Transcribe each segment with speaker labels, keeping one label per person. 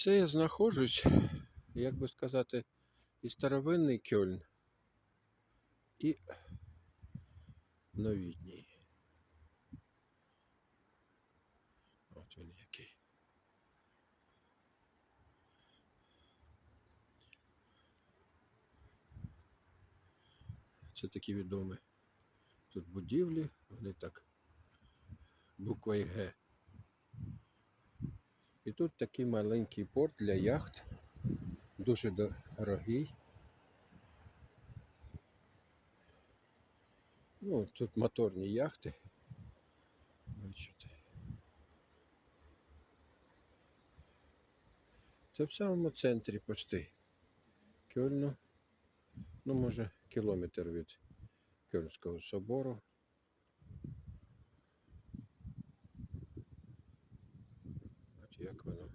Speaker 1: Це я знаходжусь, як би сказати, і старовинний Кьольн, і новітній. От він який. Це такі відомі тут будівлі, вони так буквою Г. І тут такий маленький порт для яхт, дуже дорогий. Ну, тут моторні яхти. Бачите. Це в самому центрі почти. Кьольну. Ну, може, кілометр від Кьольнського собору. От як воно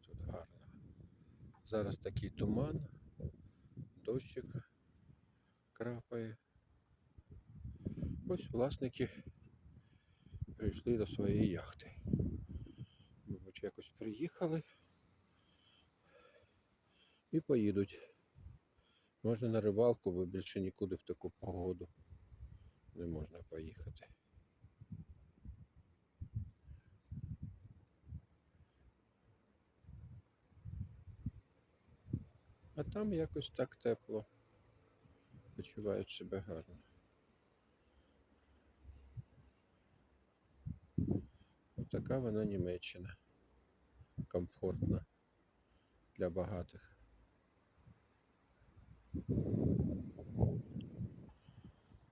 Speaker 1: тут гарно. Зараз такий туман, дощик крапає. Ось власники прийшли до своєї яхти. Мабуть, якось приїхали і поїдуть. Можна на рибалку, бо більше нікуди в таку погоду не можна поїхати. А там якось так тепло. Почувають себе гарно. Ось така вона Німеччина. Комфортна для багатих.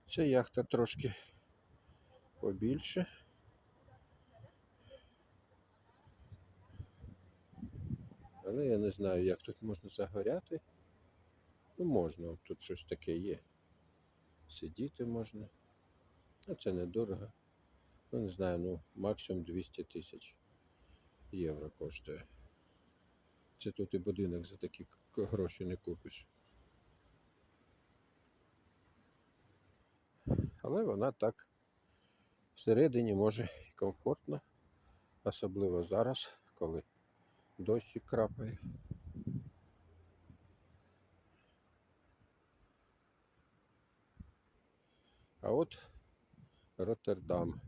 Speaker 1: Ця яхта трошки побільше. Але я не знаю, як тут можна загоряти. Ну, можна, тут щось таке є. Сидіти можна. А це недорого. Ну, не знаю, ну максимум 200 тисяч євро коштує. Це тут і будинок за такі гроші не купиш. Але вона так всередині може і комфортно, особливо зараз, коли дощик крапає. А от Роттердам.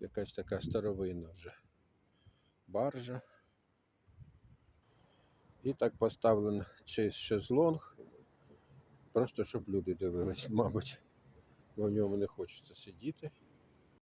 Speaker 1: Якась така старовинна вже баржа. І так поставлено цей шезлонг. Просто щоб люди дивились, мабуть. Бо в ньому не хочеться сидіти.